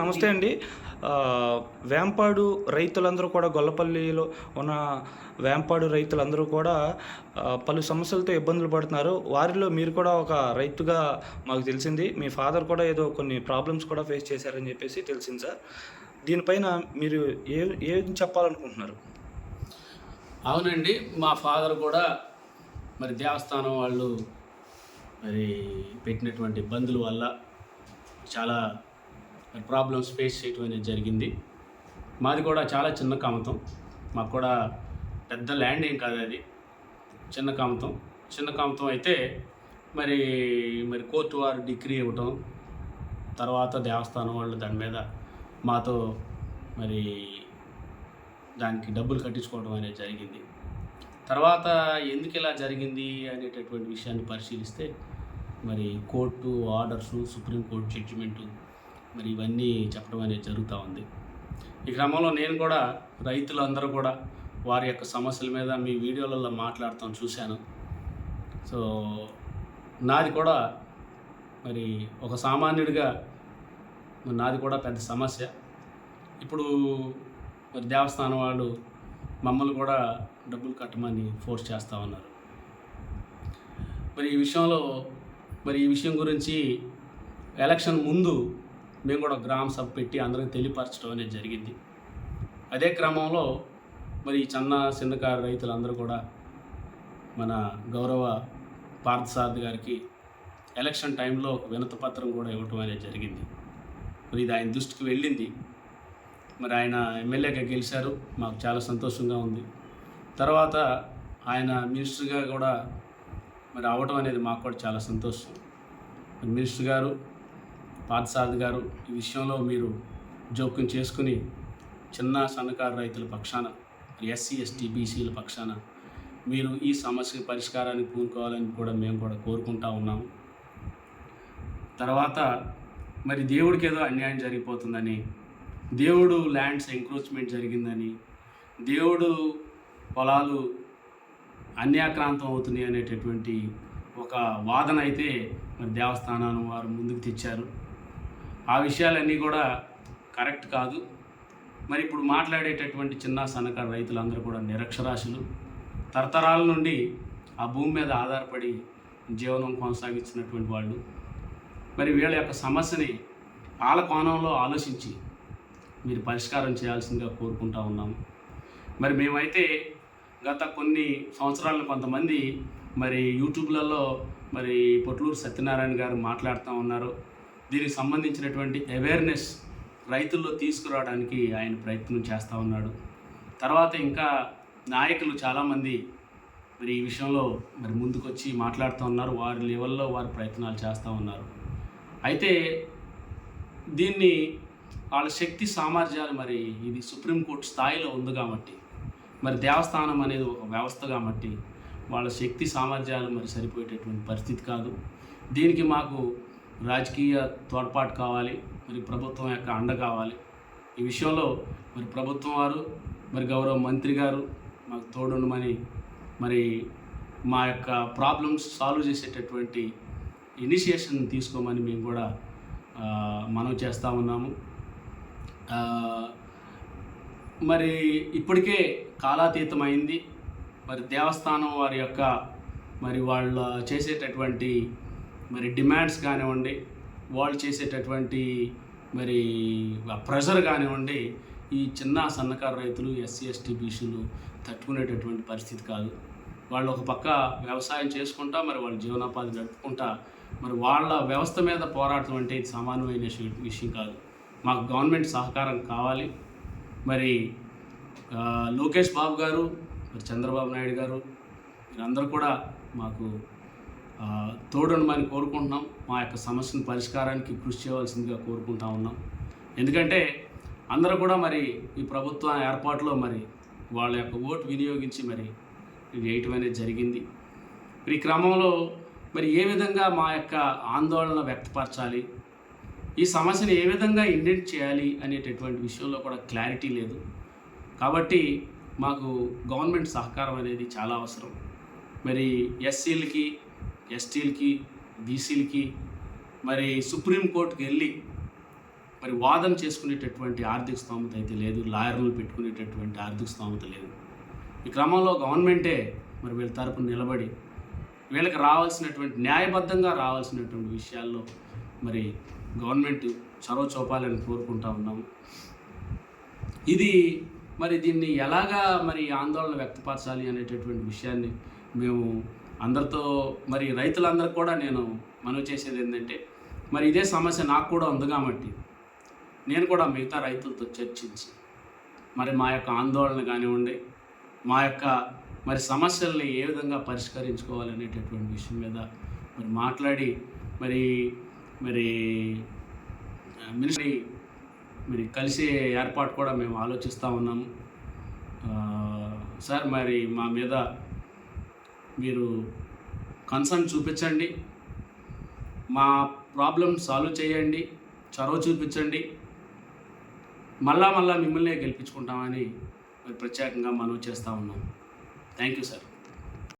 నమస్తే అండి. వేంపాడు రైతులందరూ కూడా గొల్లపల్లిలో ఉన్న వేంపాడు రైతులందరూ కూడా పలు సమస్యలతో ఇబ్బందులు పడుతున్నారు. వారిలో మీరు కూడా ఒక రైతుగా మాకు తెలిసింది. మీ ఫాదర్ కూడా ఏదో కొన్ని ప్రాబ్లమ్స్ కూడా ఫేస్ చేశారని చెప్పేసి తెలిసింది సార్. దీనిపైన మీరు ఏ ఏం చెప్పాలనుకుంటున్నారు? అవునండి. మా ఫాదర్ కూడా మరి దేవస్థానం వాళ్ళు మరి పెట్టినటువంటి ఇబ్బందుల వల్ల చాలా ప్రాబ్లమ్స్ ఫేస్ చేయటం అనేది జరిగింది. మాది కూడా చాలా చిన్న కామతం. మాకు కూడా పెద్ద ల్యాండ్ ఏం కాదు అది. చిన్న కామతం. చిన్న కామతం అయితే మరి మరి కోర్టు వారు డిగ్రీ ఇవ్వటం తర్వాత దేవస్థానం వాళ్ళు దాని మీద మాతో మరి దానికి డబ్బులు కట్టించుకోవడం అనేది జరిగింది. తర్వాత ఎందుకు ఇలా జరిగింది అనేటటువంటి విషయాన్ని పరిశీలిస్తే మరి కోర్టు ఆర్డర్సు సుప్రీంకోర్టు జడ్జిమెంటు మరి ఇవన్నీ చెప్పడం అనేది జరుగుతూ ఉంది. ఈ క్రమంలో నేను కూడా రైతులందరూ కూడా వారి యొక్క సమస్యల మీద మీ వీడియోలలో మాట్లాడతాం చూశాను. సో నాది కూడా మరి ఒక సామాన్యుడిగా మరి నాది కూడా పెద్ద సమస్య. ఇప్పుడు మరి దేవస్థానం వాళ్ళు మమ్మల్ని కూడా డబ్బులు కట్టమని ఫోర్స్ చేస్తూ ఉన్నారు. మరి ఈ విషయంలో మరి ఈ విషయం గురించి ఎలక్షన్ ముందు మేము కూడా గ్రామ సభ పెట్టి అందరికి తెలియపరచడం అనేది జరిగింది. అదే క్రమంలో మరి చిన్న చిన్నకారు రైతులందరూ కూడా మన గౌరవ పార్థసారథి గారికి ఎలక్షన్ టైంలో ఒక వినతపత్రం కూడా ఇవ్వటం అనేది జరిగింది. మరి ఇది ఆయన దృష్టికి వెళ్ళింది. మరి ఆయన ఎమ్మెల్యేగా గెలిచారు. మాకు చాలా సంతోషంగా ఉంది. తర్వాత ఆయన మినిస్టర్గా కూడా మరి అవడం అనేది మాకు కూడా చాలా సంతోషం. మరి మినిస్టర్ గారు పాదసారథి గారు ఈ విషయంలో మీరు జోక్యం చేసుకుని చిన్న సన్నకారు రైతుల పక్షాన ఎస్సీ ఎస్టీ బీసీల పక్షాన మీరు ఈ సమస్య పరిష్కారాన్ని పూనుకోవాలని కూడా మేము కూడా కోరుకుంటా ఉన్నాము తర్వాత మరి దేవుడికి ఏదో అన్యాయం జరిగిపోతుందని దేవుడు ల్యాండ్స్ ఎంక్రోచ్మెంట్ జరిగిందని దేవుడు పొలాలు అన్యాక్రాంతం అవుతున్నాయి అనేటటువంటి ఒక వాదన అయితే మరి దేవస్థానాన్ని వారు ముందుకు తెచ్చారు. ఆ విషయాలన్నీ కూడా కరెక్ట్ కాదు. మరి ఇప్పుడు మాట్లాడేటటువంటి చిన్న సన్నకారు రైతులందరూ కూడా నిరక్షరాశులు తరతరాల నుండి ఆ భూమి మీద ఆధారపడి జీవనం కొనసాగించినటువంటి వాళ్ళు. మరి వీళ్ళ యొక్క సమస్యని వాళ్ళ కోణంలో ఆలోచించి మీరు పరిష్కారం చేయాల్సిందిగా కోరుకుంటా ఉన్నాము మరి మేమైతే గత కొన్ని సంవత్సరాలను కొంతమంది మరి యూట్యూబ్లలో మరి పొట్లూరు సత్యనారాయణ గారు మాట్లాడుతూ ఉన్నారు. దీనికి సంబంధించినటువంటి అవేర్నెస్ రైతుల్లో తీసుకురావడానికి ఆయన ప్రయత్నం చేస్తూ ఉన్నాడు. తర్వాత ఇంకా నాయకులు చాలామంది మరి ఈ విషయంలో మరి ముందుకొచ్చి మాట్లాడుతూ ఉన్నారు. వారి లెవెల్లో వారి ప్రయత్నాలు చేస్తూ ఉన్నారు. అయితే దీన్ని వాళ్ళ శక్తి సామర్థ్యాలు మరి ఇది సుప్రీంకోర్టు స్థాయిలో ఉంది కాబట్టి మరి దేవస్థానం అనేది ఒక వ్యవస్థ కాబట్టి వాళ్ళ శక్తి సామర్థ్యాలు మరి సరిపోయేటటువంటి పరిస్థితి కాదు. దీనికి మాకు రాజకీయ తోడ్పాటు కావాలి మరి ప్రభుత్వం యొక్క అండ కావాలి. ఈ విషయంలో మరి ప్రభుత్వం వారు మరి గౌరవ మంత్రి గారు మాకు తోడుండమని మరి మా యొక్క ప్రాబ్లమ్స్ సాల్వ్ చేసేటటువంటి ఇనిషియేషన్ తీసుకోమని మేము కూడా మనం చేస్తూ ఉన్నాము. మరి ఇప్పటికే కాలాతీతమైంది. మరి దేవస్థానం వారి యొక్క మరి వాళ్ళ చేసేటటువంటి మరి డిమాండ్స్ కానివ్వండి వాళ్ళు చేసేటటువంటి మరి ప్రెషర్ కానివ్వండి ఈ చిన్న సన్నకారు రైతులు ఎస్సీ ఎస్టీ బీసీలు తట్టుకునేటటువంటి పరిస్థితి కాదు. వాళ్ళు ఒక పక్క వ్యవసాయం చేసుకుంటా మరి వాళ్ళ జీవనోపాధి గడుపుకుంటా మరి వాళ్ళ వ్యవస్థ మీద పోరాటం అంటే ఇది సామాన్యమైన విషయం- కాదు. మాకు గవర్నమెంట్ సహకారం కావాలి. మరి లోకేష్ బాబు గారు మరి చంద్రబాబు నాయుడు గారు మీరందరూ కూడా మాకు తోడనమని కోరుకుంటున్నాం. మా యొక్క సమస్యను పరిష్కారానికి కృషి చేయవలసిందిగా కోరుకుంటా ఉన్నాం. ఎందుకంటే అందరూ కూడా మరి ఈ ప్రభుత్వ ఏర్పాటులో మరి వాళ్ళ యొక్క ఓటు వినియోగించి మరి వేయటం అనేది జరిగింది. మరి ఈ క్రమంలో మరి ఏ విధంగా మా యొక్క ఆందోళన వ్యక్తపరచాలి? ఈ సమస్యను ఏ విధంగా ఇండెంట్ చేయాలి అనేటటువంటి విషయంలో కూడా క్లారిటీ లేదు. కాబట్టి మాకు గవర్నమెంట్ సహకారం అనేది చాలా అవసరం. మరి ఎస్సీలకి ఎస్టీలకి బీసీలకి మరి సుప్రీంకోర్టుకి వెళ్ళి మరి వాదన చేసుకునేటటువంటి ఆర్థిక స్తోమత అయితే లేదు లాయర్లు పెట్టుకునేటటువంటి ఆర్థిక స్తోమత లేదు. ఈ క్రమంలో గవర్నమెంటే మరి వీళ్ళ తరపున నిలబడి వీళ్ళకి రావాల్సినటువంటి న్యాయబద్ధంగా రావాల్సినటువంటి విషయాల్లో మరి గవర్నమెంట్ చొరవ చూపాలని కోరుకుంటా ఉన్నాము. ఇది మరి దీన్ని ఎలాగా మరి ఆందోళన వ్యక్తపరచాలి అనేటటువంటి విషయాన్ని మేము అందరితో మరి రైతులందరూ కూడా నేను మనవి చేసేది ఏంటంటే మరి ఇదే సమస్య నాకు కూడా ఉంది కాబట్టి నేను కూడా మిగతా రైతులతో చర్చించి మరి మా యొక్క ఆందోళన కానివ్వండి మా యొక్క మరి సమస్యల్ని ఏ విధంగా పరిష్కరించుకోవాలనేటటువంటి విషయం మీద మరి మాట్లాడి మరి మరి మినిస్ట్రీ మరి కలిసే ఏర్పాటు కూడా మేము ఆలోచిస్తూ ఉన్నాము. సార్ మరి మా మీద మీరు కన్సర్న్ చూపించండి. మా ప్రాబ్లం సాల్వ్ చేయండి. చొరవ చూపించండి. మళ్ళా మళ్ళా మిమ్మల్నే గెలిపించుకుంటామని మరి ప్రత్యేకంగా మనవి చేస్తూ ఉన్నాం. Thank you sir